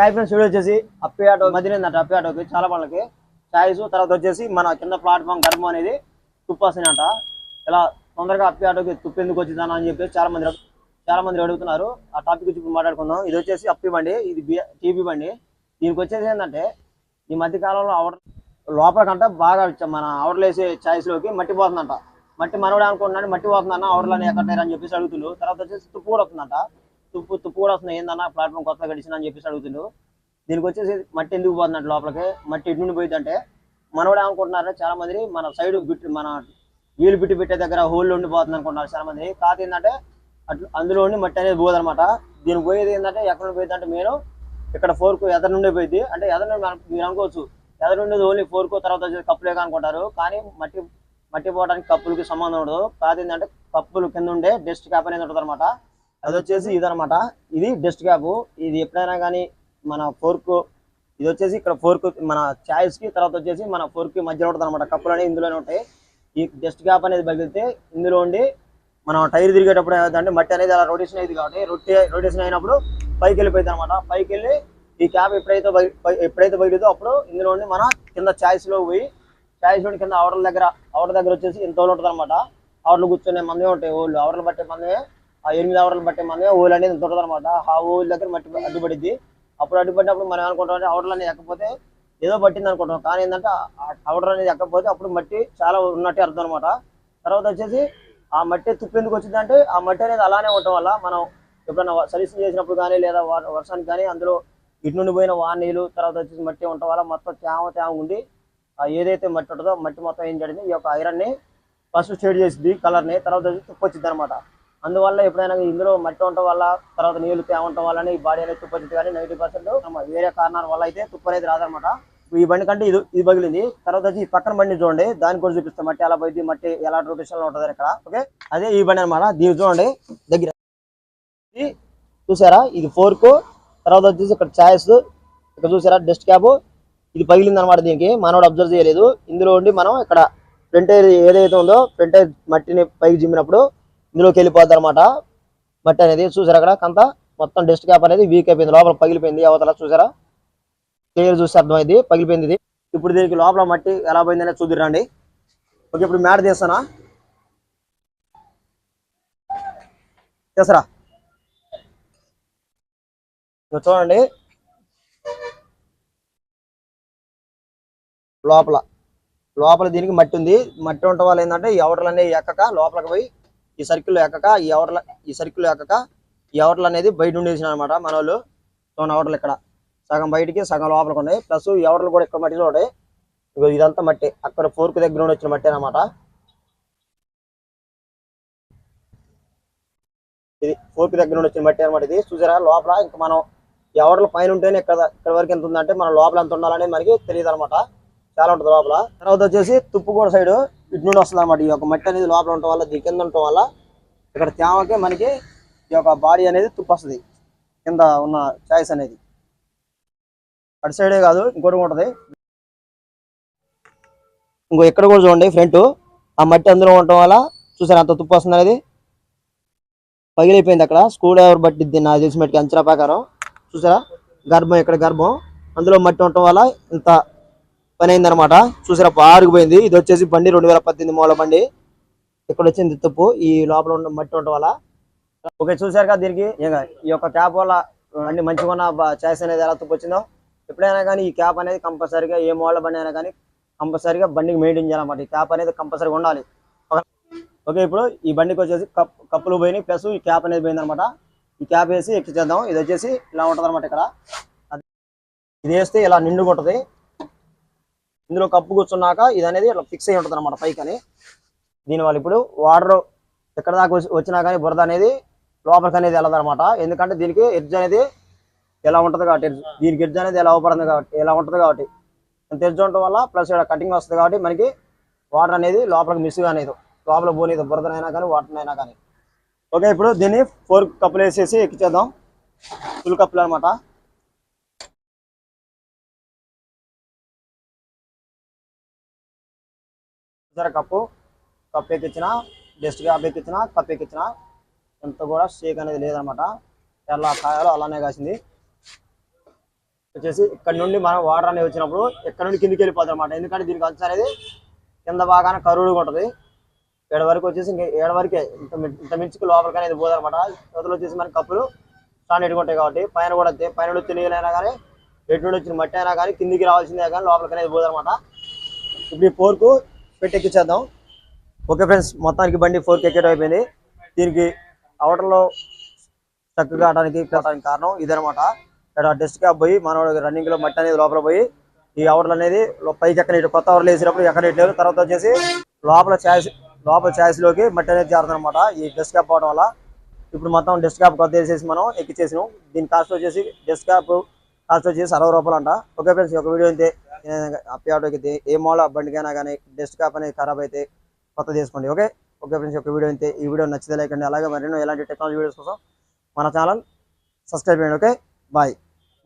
Hi friends video వచ్చేసి అప్పి auto మధ్యన ఏంటంటే అప్పి ఆటోకి చాలా పనులకి చాయిస్ తర్వాత వచ్చేసి మన కింద ప్లాట్ఫామ్ గర్భం అనేది తుప్పు వస్తున్నాయంట ఇలా తొందరగా అప్పి ఆటోకి తుప్పు ఎందుకు వచ్చిందని అని చెప్పి చాలా మంది చాలా మంది అడుగుతున్నారు. ఆ టాపిక్ గురించి ఇప్పుడు మాట్లాడుకుందాం. ఇది వచ్చేసి అప్పి బండి ఇది టీపీ బండి. దీనికి వచ్చేసి ఏంటంటే ఈ మధ్య కాలంలో అవర్ లోపల కంట బాగా మన అవడలు వేసే ఛాయిస్లోకి మట్టి పోతుందంట. మట్టి మనవడే అనుకుంటున్నాడు మట్టి పోతుందన్న అవడలని ఎక్కడ అని చెప్పేసి అడుగుతుండు. తర్వాత వచ్చేసి తుప్పు కూడా వస్తుందంట. తుప్పు తుప్పు కూడా వస్తుంది ఏందన్న ప్లాట్ఫామ్ కొత్తగా గడిచిన అని చెప్పేసి అడుగుతుండు. దీనికి వచ్చేసి మట్టి ఎందుకు పోతుందంట లోపలికి? మట్టి ఇటు నుండి పోయింది అంటే మనవడే అనుకుంటున్నారు చాలా మంది మన సైడ్ బిట్ మన వీలు బిట్టి పెట్టే దగ్గర హోల్ ఉండి పోతుంది అనుకుంటున్నారు చాలా మంది కాదు ఏంటంటే అట్లా అందులో ఉండి మట్టి అనేది పోదనమాట దీనికి పోయేది ఏంటంటే ఎక్కడ నుండి పోయింది అంటే నేను ఇక్కడ ఫోర్కు ఎదరు నుండే పోయింది. అంటే ఎదరు నుండి మీరు అనుకోవచ్చు. ఎదరు నుండి ఓన్లీ ఫోర్కు తర్వాత వచ్చేసి కప్పులే అనుకుంటారు కానీ మట్టి మట్టి పోవడానికి కప్పులకి సంబంధం ఉండదు. కాదు ఏంటంటే కప్పులు కింద ఉండే డస్ట్ క్యాప్ అనేది ఉంటుంది అనమాట అది వచ్చేసి ఇదనమాట. ఇది డస్ట్ క్యాప్ ఇది ఎప్పుడైనా కానీ మన ఫోర్క్ ఇది వచ్చేసి ఇక్కడ ఫోర్క్ మన చాయిస్కి తర్వాత వచ్చేసి మన ఫోర్క్ మధ్యలో ఉంటుంది అనమాట కప్పులు అనేవి ఇందులోనే ఉంటాయి. ఈ డస్ట్ క్యాప్ అనేది పగిలితే ఇందులో ఉండి మనం టైర్ తిరిగేటప్పుడు ఏమవుతుందంటే మట్టి అనేది అలా రొటేషన్ అయింది కాబట్టి రొట్టె రొటేషన్ అయినప్పుడు పైకి వెళ్ళిపోయింది అనమాట పైకి వెళ్ళి ఈ క్యాప్ ఎప్పుడైతే ఎప్పుడైతే పగిలితో అప్పుడు ఇందులో ఉండి మన కింద చాయిస్లో పోయి చాయిస్లో కింద ఆవర్ల దగ్గర ఆవర్ల దగ్గర వచ్చేసి ఎంతో ఉంటుంది అనమాట ఆవర్లు కూర్చొనే మందే ఉంటాయి ఓళ్ళు ఆవర్లు బట్టే మందే ఆ ఎనిమిది ఆవర్లు బట్టి మనమే ఓళ్ళు అనేది దొరకదు అనమాట ఆ ఓళ్ళ దగ్గర మట్టి అడ్డుపడిద్ది. అప్పుడు అడ్డుపడినప్పుడు మనం ఏమనుకుంటాం అంటే ఆవర్లు అనేది ఎక్కపోతే ఏదో పట్టింది అనుకుంటాం. కానీ ఏంటంటే ఆవర్లు అనేది ఎక్కపోతే అప్పుడు మట్టి చాలా ఉన్నట్టే అర్థం అనమాట తర్వాత వచ్చేసి ఆ మట్టి తుప్పు ఎందుకు వచ్చిందంటే ఆ మట్టి అనేది అలానే ఉండటం వల్ల మనం ఎప్పుడైనా సర్వీసింగ్ చేసినప్పుడు కానీ లేదా వర్షానికి కానీ అందులో ఇటు నుండి పోయిన వానీలు తర్వాత వచ్చేసి మట్టి ఉండటం వల్ల మొత్తం తేమ తేమ ఉండి ఏదైతే మట్టి ఉంటుందో మట్టి మొత్తం ఏం జరిగింది ఈ యొక్క ఐరన్ని ఫస్ట్ షేడ్ చేసింది కలర్ని తర్వాత వచ్చి తుప్పు వచ్చింది అనమాట అందువల్ల ఎప్పుడైనా ఇందులో మట్టి ఉండటం వల్ల తర్వాత నీళ్ళు తేమ ఉండటం వల్ల ఈ బాడీ అనేది తుప్పు వచ్చింది కానీ నైన్టీ పర్సెంట్ వేరే కారణాల వల్ల అయితే తుప్పు అనేది రాదనమాట ఈ బండి కంటే ఇది ఇది పగిలింది. తర్వాత వచ్చి ఈ పక్కన బండి చూడండి. దాని కూడా చూపిస్తాం మట్టి ఎలా పోయింది మట్టి ఎలా రొటేషన్ ఉంటుంది ఇక్కడ. ఓకే? అదే ఈ బండి అనమాట దీని చూడండి. దగ్గర చూసారా? ఇది ఫోర్క్ తర్వాత వచ్చేసి ఇక్కడ ఛాయస్ ఇక్కడ చూసారా? డస్ట్ క్యాబ్ ఇది పగిలింది అనమాట దీనికి. మనోడు అబ్జర్వ్ చేయలేదు. ఇందులో ఉండి మనం ఇక్కడ ఫ్రంట్ ఏదైతే ఉందో ఫ్రంట్ మట్టిని పైకి జిమ్మినప్పుడు ఇందులోకి వెళ్ళిపోద్ది అనమాట మట్టి అనేది చూసారా అక్కడ? కంత మొత్తం డస్ట్ క్యాప్ అనేది వీక్ అయిపోయింది. లోపల పగిలిపోయింది. అవతల చూసారా? క్లియర్ చూస్తే అర్థమైంది. పగిలిపోయింది ఇది. ఇప్పుడు దీనికి లోపల మట్టి ఎలా పోయింది అనేది చూద్దిరండి ఓకే ఇప్పుడు మ్యాట్ తీస్తానా? చేసరా చూడండి. లోపల. లోపల దీనికి మట్టి ఉంది. మట్టి ఉండటం వల్ల ఏంటంటే ఈ ఎవటలు అనేవి ఎక్కక లోపలికి పోయి ఈ సర్కిల్ ఎక్కక ఈ ఎవటల ఈ సర్కిల్ ఎక్కక ఈ ఎవటలు అనేది బయట ఉండేసిన అనమాట మన వాళ్ళు. చూడండి ఇక్కడ. సగం బయటికి సగం లోపలికి ఉన్నాయి. ప్లస్ ఈ ఎవటలు కూడా ఇక్కడ మట్టిలో ఉన్నాయి. ఇదంతా మట్టి. అక్కడ ఫోర్క్ దగ్గర నుండి వచ్చిన మట్టి అనమాట ఇది ఫోర్క్ దగ్గర నుండి వచ్చిన మట్టి అనమాట ఇది. చూసారా? లోపల ఇంకా మనం ఎవరిలో పైన ఉంటేనే ఇక్కడ ఇక్కడ వరకు ఎంత ఉందంటే మన లోపల ఎంత ఉండాలనేది మనకి తెలియదు అనమాట చాలా ఉంటుంది లోపల. తర్వాత వచ్చేసి తుప్పు కూడా సైడ్ ఇటు నుండి వస్తుంది అనమాట ఈ యొక్క మట్టి అనేది లోపల ఉండటం వల్ల దీని కింద ఉండటం వల్ల ఇక్కడ తేమకే మనకి ఈ యొక్క బాడీ అనేది తుప్పు వస్తుంది కింద ఉన్న చాయిస్ అనేది. అటు సైడే కాదు ఇంకోటి ఉంటుంది. ఇంకో ఇక్కడ కూడా చూడండి ఫ్రంట్. ఆ మట్టి అందులో ఉండటం వల్ల చూసారు అంత తుప్పు వస్తుంది అనేది? పగిలిపోయింది అక్కడ. స్కూల్ డ్రైవర్ పట్టిద్ది నాకు తెలిసి మట్టికి అంచనా ప్రకారం. చూసారా? గర్భం ఇక్కడ గర్భం. అందులో మట్టి ఉండటం వల్ల ఇంత పని అయిందనమాట చూసారా ఆరిగిపోయింది ఇది వచ్చేసి బండి రెండు వేల పద్దెనిమిది మూల బండి. ఇక్కడ వచ్చింది తుప్పు. ఈ లోపల ఉన్న మట్టి ఉండటం వల్ల. ఓకే చూసారు కదా దీనికి? ఈ యొక్క క్యాప్ వల్ల అన్ని మంచిగా ఉన్న చాయిస్ అనేది ఎలా తుప్పు వచ్చిందో. ఎప్పుడైనా కానీ ఈ క్యాప్ అనేది కంపల్సరీగా ఏ మోడల్ బండి అయినా కానీ కంపల్సరీగా బండికి మెయింటైన్ చేయాలన్నమాట. ఈ క్యాప్ అనేది కంపల్సరీగా ఉండాలి. ఓకే ఇప్పుడు ఈ బండికి వచ్చేసి కప్ కప్పులు పోయినాయి. ప్లస్ ఈ క్యాప్ అనేది పోయింది అనమాట ఈ క్యాప్ వేసి ఎక్కించేద్దాం ఇది వచ్చేసి ఇలా ఉంటుంది అనమాట ఇక్కడ ఇది వేస్తే ఇలా నిండుగా ఉంటుంది. ఇందులో కప్పు కూర్చున్నాక ఇది అనేది ఇట్లా ఫిక్స్ అయి ఉంటుంది అనమాట పైకి అని దీనివల్ల ఇప్పుడు వాటర్ ఎక్కడ దాకా వచ్చినా కానీ బురద అనేది లోపలికి అనేది వెళ్ళదనమాట ఎందుకంటే దీనికి ఎడ్జ్ అనేది ఎలా ఉంటుంది కాబట్టి దీనికి ఎడ్జ్ అనేది ఎలా అవపడుతుంది కాబట్టి ఎలా ఉంటుంది కాబట్టి. అంత ఎడ్జ్ ఉండటం వల్ల ప్లస్ ఇక్కడ కటింగ్ వస్తుంది కాబట్టి మనకి వాటర్ అనేది లోపలికి మిస్ కానీ లోపల పోనీదు బురదనైనా కానీ వాటర్ కానీ. ఓకే ఇప్పుడు దీన్ని ఫోర్ కప్పులు వేసేసి ఎక్కించేద్దాం ఫుల్ కప్పులు అనమాట సరే కప్పు కప్పు ఎక్కించిన డస్ట్ క్యాప్ ఎక్కించిన కప్పు ఎక్కించిన ఎంత కూడా షేక్ అనేది లేదనమాట. ఎలా కాయాలో అలానే కాసింది. వచ్చేసి ఇక్కడ నుండి మనం వాటర్ అనేది వచ్చినప్పుడు ఇక్కడ నుండి కిందికి వెళ్ళిపోతుంది అనమాట ఎందుకంటే దీనికి అంచు అనేది కింద బాగానే కరువుగా ఉంటుంది. ఏడు వరకు వచ్చేసి ఇంక ఏడు వరకే ఇంత ఇంత మించుకు లోపలికి అనేది పోదనమాట. అవతల వచ్చేసి మనకి కప్పులు స్టాండర్డ్ ఉంటాయి కాబట్టి పైన కూడా అంతే. పైన నుండి వచ్చి నీళ్ళైనా కానీ ఎటు నుండి వచ్చిన మట్టి అయినా కానీ కిందికి రావాల్సిందే కానీ లోపలికి అనేది పోదనమాట. ఇప్పుడు ఈ పోర్కు పెట్టి ఎక్కించేద్దాం ఓకే ఫ్రెండ్స్ మొత్తానికి బండి ఫోర్ కెకెట్ అయిపోయింది. దీనికి అవటంలో ఆడడానికి కావడానికి కారణం ఇదనమాట ఇక్కడ డస్ట్ క్యాప్ పోయి మనవాడు రన్నింగ్లో మట్టి అనేది లోపల పోయి ఈ అవర్లు అనేది పైకి ఎక్కడ కొత్త అవర్లు వేసినప్పుడు ఎక్కడ ఇట్లేదు తర్వాత వచ్చేసి లోపల ఛాయిస్ లోపల ఛాయిస్లోకి మట్టి అనేది చేరుతుంది అనమాట ఈ డస్ట్ క్యాప్ పోవడం వల్ల ఇప్పుడు మొత్తం డెస్క్ క్యాప్ కొత్త వేసేసి మనం ఎక్కిచ్చేసినాం. దీని కాస్ట్ వచ్చేసి డస్ట్ క్యాప్ కాస్ట్ వచ్చేసి అరవై రూపాయలు అంట. ఓకే ఫ్రెండ్స్ ఒక వీడియో అయితే అప్పి ఆటోకి ఏ మోడల్ బండికైనా కానీ డెస్ట్ కాప్ అనేది ఖరాబ్ అయితే కొత్త తీసుకోండి ఓకే? ఓకే ఫ్రెండ్స్ ఒక వీడియో అయితే ఈ వీడియో నచ్చితే లేకండి అలాగే మరెన్నో ఎలాంటి టెక్నాలజీ వీడియోస్ కోసం మన ఛానల్ సబ్స్క్రైబ్ చేయండి ఓకే? బాయ్